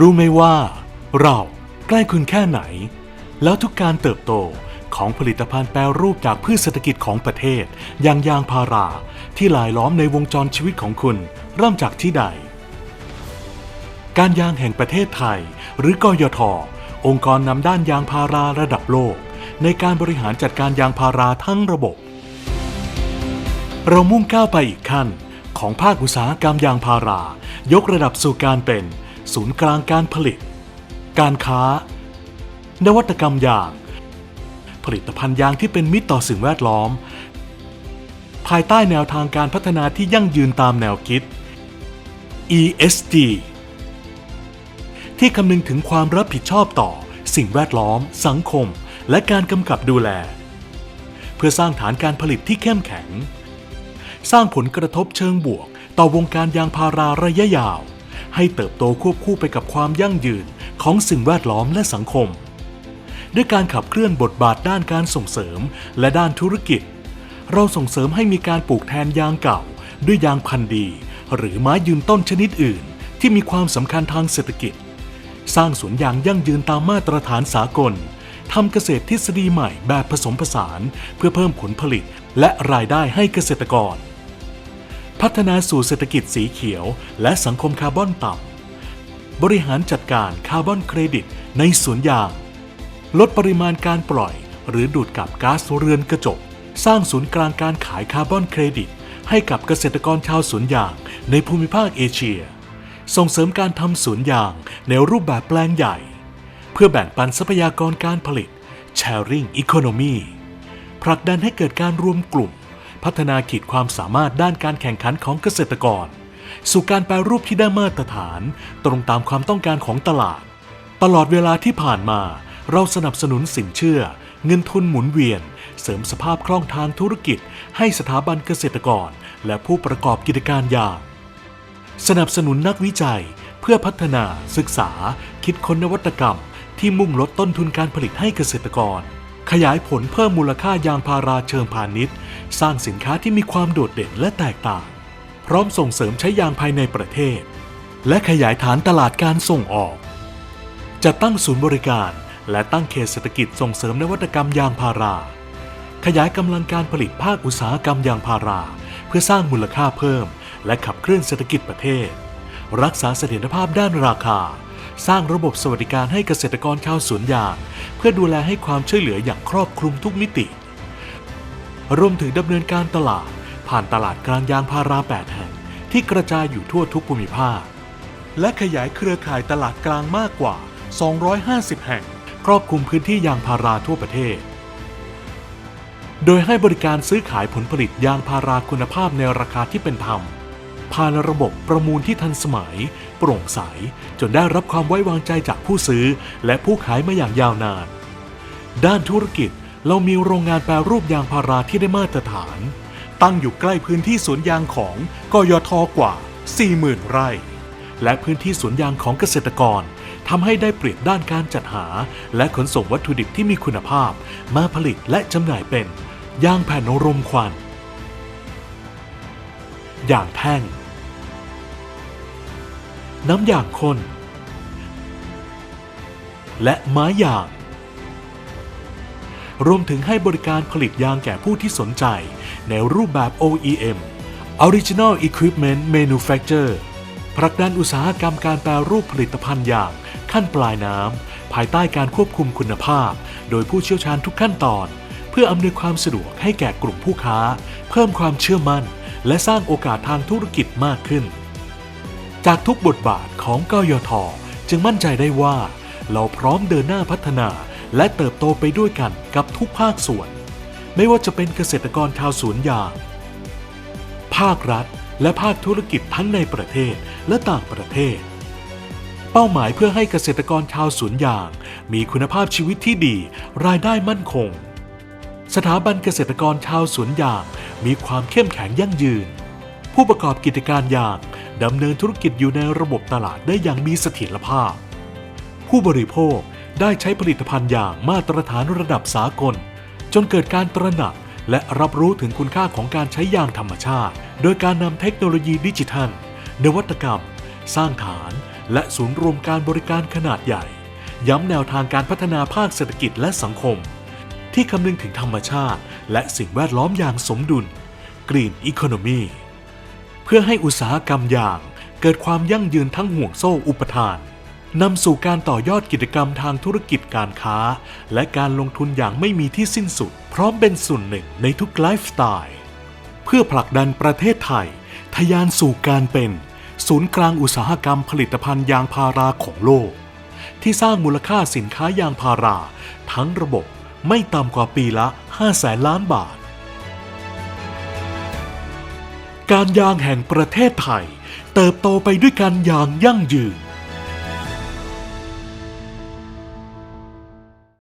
รู้ไหมว่า เราใกล้คุณแค่ไหน แล้วทุกการเติบโตของผลิตภัณฑ์แปรรูปจากพืชเศรษฐกิจของประเทศอย่างยางพารา ที่หลายล้อมในวงจรชีวิตของคุณเริ่มจากที่ใด การยางแห่งประเทศไทย หรือกยทองค์กรนำด้านยางพาราระดับโลก ในการบริหารจัดการยางพาราทั้งระบบ เรามุ่งก้าวไปอีกขั้นของภาคอุตสาหกรรมยางพารายกระดับสู่การเป็น ศูนย์กลางการผลิต การค้า นวัตกรรมยาง ผลิตภัณฑ์ยางที่เป็นมิตรต่อสิ่งแวดล้อม ภายใต้แนวทางการพัฒนาที่ยั่งยืนตามแนวคิด ESG ที่คำนึงถึงความรับผิดชอบต่อ สิ่งแวดล้อม สังคม และการกำกับดูแล เพื่อสร้างฐานการผลิตที่เข้มแข็ง สร้างผลกระทบเชิงบวก ต่อวงการยางพาราระยะยาว ให้เติบโตควบคู่ไปกับความยั่งยืนของสิ่งแวดล้อมและสังคม ด้วยการขับเคลื่อนบทบาทด้านการส่งเสริมและด้านธุรกิจ เราส่งเสริมให้มีการปลูกแทนยางเก่า ด้วยยางพันธุ์ดี หรือไม้ยืนต้นชนิดอื่น ที่มีความสำคัญทางเศรษฐกิจ สร้างสวนยางยั่งยืนตามมาตรฐานสากลทำเกษตรทฤษฎีใหม่แบบผสมผสาน เพื่อเพิ่มผลผลิตและรายได้ให้เกษตรกร พัฒนาสู่เศรษฐกิจสีเขียว และสังคมคาร์บอนต่ำบริหารจัดการคาร์บอนเครดิตในสวนยาง ลดปริมาณการปล่อย หรือดูดกับก๊าซเรือนกระจก สร้างศูนย์กลางการขายคาร์บอนเครดิต ให้กับเกษตรกรชาวสวนยางในภูมิภาคเอเชีย ส่งเสริมการทำสวนยางในรูปแบบแปลงใหญ่ เพื่อแบ่งปันทรัพยากรการผลิต Sharing Economy ผลักดันให้เกิดการรวมกลุ่ม พัฒนาขีดความสามารถด้านการแข่งขันของเกษตรกร สู่การแปรรูปที่ได้มาตรฐาน ตรงตามความต้องการของตลาด ตลอดเวลาที่ผ่านมา เราสนับสนุนสินเชื่อ เงินทุนหมุนเวียน เสริมสภาพคล่องทางธุรกิจ ให้สถาบันเกษตรกร และผู้ประกอบกิจการยาง สนับสนุนนักวิจัย เพื่อพัฒนา ศึกษา คิดค้นนวัตกรรม ที่มุ่งลดต้นทุนการผลิตให้เกษตรกร ขยายผลเพิ่มมูลค่ายางพาราเชิงพาณิชย์ สร้างสินค้าที่มีความโดดเด่นและแตกต่าง พร้อมส่งเสริมใช้ยางภายในประเทศ และขยายฐานตลาดการส่งออก จะตั้งศูนย์บริการและตั้งเขตเศรษฐกิจส่งเสริมนวัตกรรมยางพารา ขยายกำลังการผลิตภาคอุตสาหกรรมยางพารา เพื่อสร้างมูลค่าเพิ่ม และขับเคลื่อนเศรษฐกิจประเทศ รักษาเสถียรภาพด้านราคา สร้างระบบสวัสดิการให้เกษตรกรชาวสวนยาง เพื่อดูแลให้ความช่วยเหลืออย่างครอบคลุมทุกมิติ รวมถึงดำเนินการตลาด ผ่านตลาดกลางยางพารา 8 แห่ง ที่กระจายอยู่ทั่วทุกภูมิภาค และขยายเครือข่ายตลาดกลางมากกว่า 250 แห่ง ครอบคลุมพื้นที่ยางพาราทั่วประเทศ โดยให้บริการซื้อขายผลผลิตยางพาราคุณภาพในราคาที่เป็นธรรม ผ่านระบบประมูลที่ทันสมัย โปร่งใส จนได้รับความไว้วางใจจากผู้ซื้อ และผู้ขายมาอย่างยาวนาน ด้านธุรกิจเรามีโรงงานแปรรูปยางพาราที่ได้มาตรฐาน ตั้งอยู่ใกล้พื้นที่สวนยางของกยทกว่า 40,000 ไร่ และพื้นที่สวนยางของเกษตรกรทำให้ได้เปรียบด้านการจัดหา และขนส่งวัตถุดิบที่มีคุณภาพ มาผลิตและจำหน่ายเป็นยางแผ่นรมควันยางแท่ง น้ำยางข้น และไม้ยาง รวมถึงให้บริการผลิตยางแก่ผู้ที่สนใจในรูปแบบ OEM Original Equipment Manufacturer ผลักดันอุตสาหกรรมการแปรรูปผลิตภัณฑ์ยางขั้นปลายน้ำ ภายใต้การควบคุมคุณภาพ โดยผู้เชี่ยวชาญทุกขั้นตอน เพื่ออำนวยความสะดวกให้แก่กลุ่มผู้ค้า เพิ่มความเชื่อมั่น และสร้างโอกาสทางธุรกิจมากขึ้น จากทุกบทบาทของกยท จึงมั่นใจได้ว่า เราพร้อมเดินหน้าพัฒนาและเติบโตไปด้วยกันกับทุกภาคส่วน ไม่ว่าจะเป็นเกษตรกรชาวสวนยางภาครัฐ และภาคธุรกิจทั้งในประเทศและต่างประเทศ เป้าหมายเพื่อให้เกษตรกรชาวสวนยาง มีคุณภาพชีวิตที่ดี รายได้มั่นคง สถาบันเกษตรกรชาวสวนยางมีความเข้มแข็งยั่งยืน ผู้ประกอบกิจการยางดำเนินธุรกิจอยู่ในระบบตลาดได้อย่างมีเสถียรภาพ ผู้บริโภคได้ใช้ผลิตภัณฑ์อย่างมาตรฐานระดับสากล จนเกิดการตระหนักและรับรู้ถึงคุณค่าของการใช้ยางธรรมชาติ โดยการนำเทคโนโลยีดิจิทัล นวัตกรรม สร้างฐาน และศูนย์รวมการบริการขนาดใหญ่ ย้ำแนวทางการพัฒนาภาคเศรษฐกิจและสังคม ที่คำนึงถึงธรรมชาติ และสิ่งแวดล้อมอย่างสมดุล Green Economy เพื่อให้อุตสาหกรรมยางเกิดความยั่งยืนทั้งห่วงโซ่อุปทานนำสู่การต่อยอดกิจกรรมทางธุรกิจการค้า และการลงทุนอย่างไม่มีที่สิ้นสุด พร้อมเป็นส่วนหนึ่งในทุกไลฟ์สไตล์ เพื่อผลักดันประเทศไทยทะยานสู่การเป็น ศูนย์กลางอุตสาหกรรมผลิตภัณฑ์ยางพาราของโลก ที่สร้างมูลค่าสินค้ายางพารา ทั้งระบบไม่ต่ำกว่าปีละ 5 แสนล้านบาท การยางแห่งประเทศไทย เติบโตไปด้วยกันอย่างยั่งยืน